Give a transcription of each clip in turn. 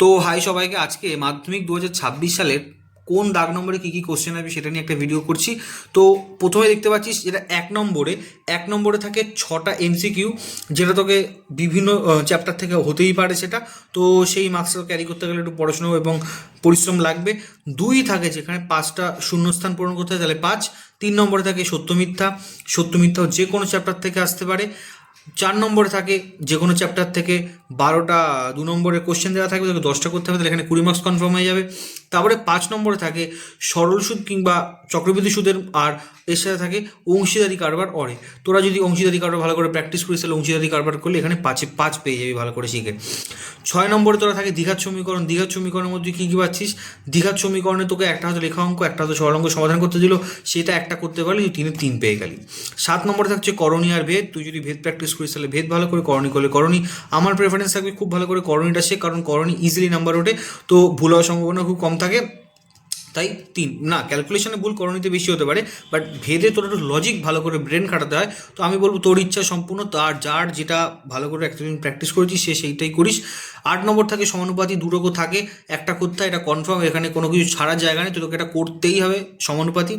তো হাই সবাইকে, আজকে মাধ্যমিক দু হাজার ছাব্বিশ সালের কোন দাগ নম্বরে কী কী কোশ্চেন আসবে সেটা নিয়ে একটা ভিডিও করছি। তো প্রথমে দেখতে পাচ্ছিস যেটা এক নম্বরে এক নম্বরে থাকে ছটা এমসিকিউ যেটা তোকে বিভিন্ন চ্যাপ্টার থেকে হতেই পারে সেটা। তো সেই মার্কসটা ক্যারি করতে গেলে একটু পড়াশুনো এবং পরিশ্রম লাগবে। দুই থাকে যেখানে পাঁচটা শূন্যস্থান পূরণ করতে হয়, তাহলে পাঁচ। তিন নম্বরে থাকে সত্য মিথ্যা। সত্য মিথ্যাও যে কোনো চ্যাপ্টার থেকে আসতে পারে। চার নম্বরে থাকে যে কোনো চ্যাপ্টার থেকে বারোটা, দু নম্বরের কোশ্চেন দেওয়া থাকবে, তাকে দশটা করতে হবে, তাহলে এখানে কুড়ি মার্কস কনফার্ম হয়ে যাবে। তারপরে পাঁচ নম্বরে থাকে, সরল সুদ কিংবা চক্রবৃদ্ধি সুদের আর এর সাথে থাকে অংশীদারি কারবার অরে। তোরা যদি অংশীদারি কারবার ভালো করে প্র্যাকটিস করিস, তাহলে অংশীদারি কারবার করলে এখানে পাঁচে, পাঁচ পেয়ে যাবি ভালো করে শিখে। ছয় নম্বরে তোরা থাকে দীঘার সমীকরণ। দীঘার সমীকরণের মধ্যে কী কী পাচ্ছিস? দীঘার সমীকরণে তোকে একটা হয়তো লেখা অঙ্ক, একটা হয়তো সরল অঙ্ক সমাধান করতে দিল, সেটা একটা করতে পারলে, তুই তিনে তিন পেয়ে গেলি। সাত নম্বরে থাকছে করণী আর ভেদ। তুই যদি ভেদ প্র্যাকটিস করিস, তাহলে ভেদ ভালো করে করণী করলে করণী। আমার প্রেফারেন্স থাকবে খুব ভালো করে করণীটা শেখ, কারণ করণী ইজিলি নাম্বার ওঠে, তো ভুল হওয়ার সম্ভাবনা খুব কম থাকে। তাই তিন, না ক্যালকুলেশনে ভুল করণীতে বেশি হতে পারে বাট ভেদে তোর একটু লজিক ভালো করে ব্রেন খাটাতে হয়। তো আমি বলব তোর ইচ্ছা সম্পূর্ণ তার, যার যেটা ভালো করে একটা দিন প্র্যাকটিস করেছিস, সে সেইটাই করিস। আট নম্বর থাকে সমানুপাতি দুটোকো থাকে, একটা করতে এটা কনফার্ম এখানে কোনো কিছু ছাড়ার জায়গা নেই, তো তোকে এটা করতেই হবে সমানুপাতি।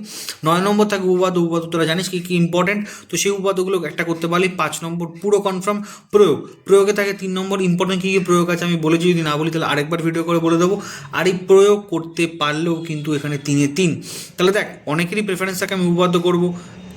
নয় নম্বর থাকে উপাদ উপাদ তোরা জানিস কি কি ইম্পর্টেন্ট তো সেই উপাদগুলো একটা করতে পারলি পাঁচ নম্বর পুরো কনফার্ম প্রয়োগ। প্রয়োগে থাকে তিন নম্বর ইম্পর্টেন্ট কী কী প্রয়োগ আছে আমি বলেছি, যদি না বলি তাহলে আরেকবার ভিডিও করে বলে দেবো। আর এই প্রয়োগ করতে পারলেও কিন্তু এখানে তিনে তিন। তাহলে দেখ অনেকেরই প্রেফারেন্স থাকে আমি উপাদ্য করব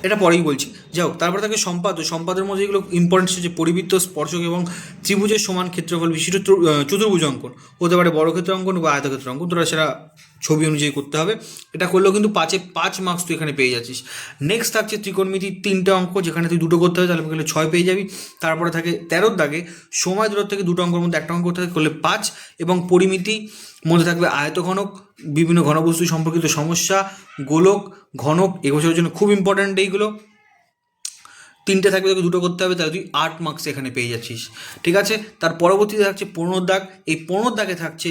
এটা পরেই বলছি। যাও তারপরে থাকে সম্পাদ। সম্পাদের মধ্যে যেগুলো ইম্পর্টেন্স হচ্ছে পরিবৃত্ত, স্পর্শক এবং ত্রিভুজের সমান ক্ষেত্রফল বিশিষ্ট ত্র- চতুর্ভুজ অঙ্কন। হতে পারে বড় ক্ষেত্র অঙ্কন বা আয়তক্ষেত্র অঙ্কন, তোরা সেটা ছবি অনুযায়ী করতে হবে। এটা করলেও কিন্তু পাঁচে, পাঁচ মার্কস তুই এখানে পেয়ে যাচ্ছিস। নেক্সট থাকছে ত্রিকোণমিতির তিনটে অঙ্ক, যেখানে তুই দুটো করতে হবে, তাহলে গেলে ছয় পেয়ে যাবি। তারপরে থাকে তেরোর দাগে সময় দূরত্ব থেকে দুটো অঙ্কের মধ্যে একটা অঙ্ক করতে করলে পাঁচ। এবং পরিমিতি মধ্যে থাকবে আয়তঘনক, বিভিন্ন ঘনবস্তু সম্পর্কিত সমস্যা, গোলক, ঘনক এবছরের জন্য খুব ইম্পর্ট্যান্ট এইগুলো। তিনটে থাকবে, তোকে দুটো করতে হবে, তাহলে তুই আট মার্কস এখানে পেয়ে যাচ্ছিস। ঠিক আছে? তার পরবর্তীতে থাকছে পনেরো দাগ। এই পনেরো দাগে থাকছে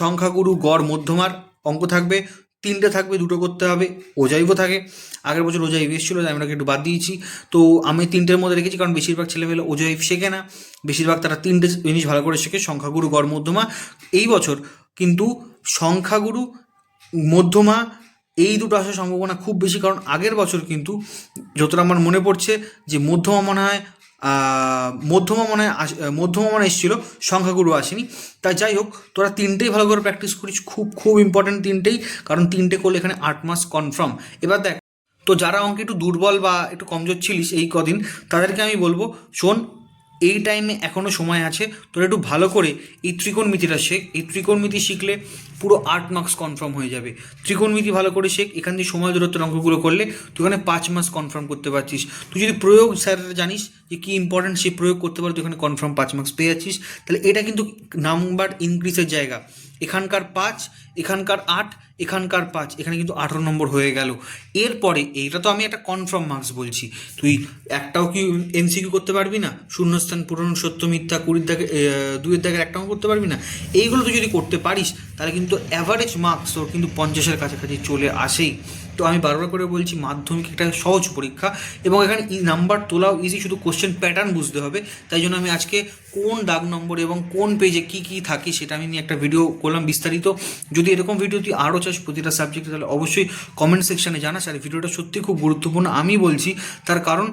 সংখ্যাগুরু, গড়, মধ্যমার অঙ্ক থাকবে। তিনটে থাকবে, দুটো করতে হবে ওজাইব থাকে। আগের বছর ওজাইব এসেছিল, তাই আমরা একটু বাদ দিয়েছি। তো আমি তিনটের মধ্যে রেখেছি, কারণ বেশিরভাগ ছেলেমেলে ওজাইব শেখে না। বেশিরভাগ তারা তিনটে জিনিস ভালো করে শেখে, সংখ্যাগুরু, গড়, মধ্যমা। এই বছর কিন্তু সংখ্যাগুরু, মধ্যমা এই দুটো আসার সম্ভাবনা খুব বেশি, কারণ আগের বছর কিন্তু যতটা আমার মনে পড়ছে যে মধ্যমা মনে হয় মধ্যমা মনে হয় মধ্যমা মনে এসেছিল, সংখ্যাগুরু আসেনি। তাই যাই হোক, তোরা তিনটেই ভালো করে প্র্যাকটিস করিস, খুব খুব ইম্পর্টেন্ট তিনটেই, কারণ তিনটে করলে এখানে আট মাস কনফার্ম এবার দেখ, তো যারা অঙ্কে একটু দুর্বল বা একটু কমজোর ছিলিস এই কদিন, তাদেরকে আমি বলব, শোন এই টাইমে এখনও সময় আছে, তোরা একটু ভালো করে এই ত্রিকোণমিতিটা শেখ। এই ত্রিকোণমিতি শিখলে পুরো আট মার্কস কনফার্ম হয়ে যাবে। ত্রিকোণমিতি ভালো করে শেখ, এখান দিয়ে সময় দূরত্বের অঙ্কগুলো করলে তুই ওখানে পাঁচ মাস কনফার্ম করতে পারছিস। তুই যদি প্রয়োগ স্যার জানিস যে কী ইম্পর্টেন্ট সে প্রয়োগ করতে পারলে তুই এখানে কনফার্ম পাঁচ মার্কস পেয়ে যাচ্ছিস। তাহলে এটা কিন্তু নাম্বার ইনক্রিজের জায়গা। এখানকার পাঁচ, এখানকার আট এখানকার পাঁচ, এখানে কিন্তু আঠারো নম্বর হয়ে গেল। এরপরে এইটা তো আমি একটা কনফার্ম মার্কস বলছি। তুই একটাও কি এমসিকিউ করতে পারবি না? শূন্যস্থান পূরণ, সত্য, মিথ্যা, কুড়ির দাগে দুইয়ের দাগের একটাও করতে পারবি না? এইগুলো তুই যদি করতে পারিস, তাহলে কিন্তু অ্যাভারেজ মার্কস তোর কিন্তু পঞ্চাশের কাছাকাছি চলে আসেই। তো আমি বারবার করে বলছি, মাধ্যমিক একটা সহজ পরীক্ষা এবং এখানে নাম্বার তোলাও ইজি শুধু কোশ্চেন প্যাটার্ন বুঝতে হবে। তাই জন্য আমি আজকে কোন দাগ নম্বর এবং কোন পেজে কি কি থাকে সেটা আমি নিয়ে একটা ভিডিও করলাম বিস্তারিত। যদি এরকম ভিডিও তুই আরও চাস প্রতিটা সাবজেক্টে তাহলে অবশ্যই কমেন্ট সেকশানে জানাস। আর ভিডিওটা সত্যি খুব গুরুত্বপূর্ণ। আমি বলছি, তার কারণ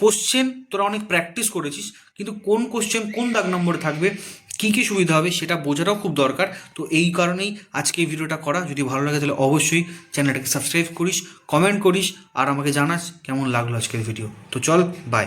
কোশ্চেন তোরা অনেক প্র্যাকটিস করেছিস, কিন্তু কোন কোশ্চেন কোন দাগ নম্বরে থাকবে, কী কী সুবিধা হবে সেটা বোঝাটাও খুব দরকার। তো এই কারণেই আজকে এই ভিডিওটা করা। যদি ভালো লাগে তাহলে অবশ্যই চ্যানেলটাকে সাবস্ক্রাইব করিস কমেন্ট করিস, আর আমাকে জানাস কেমন লাগল আজকের ভিডিও তো চল বাই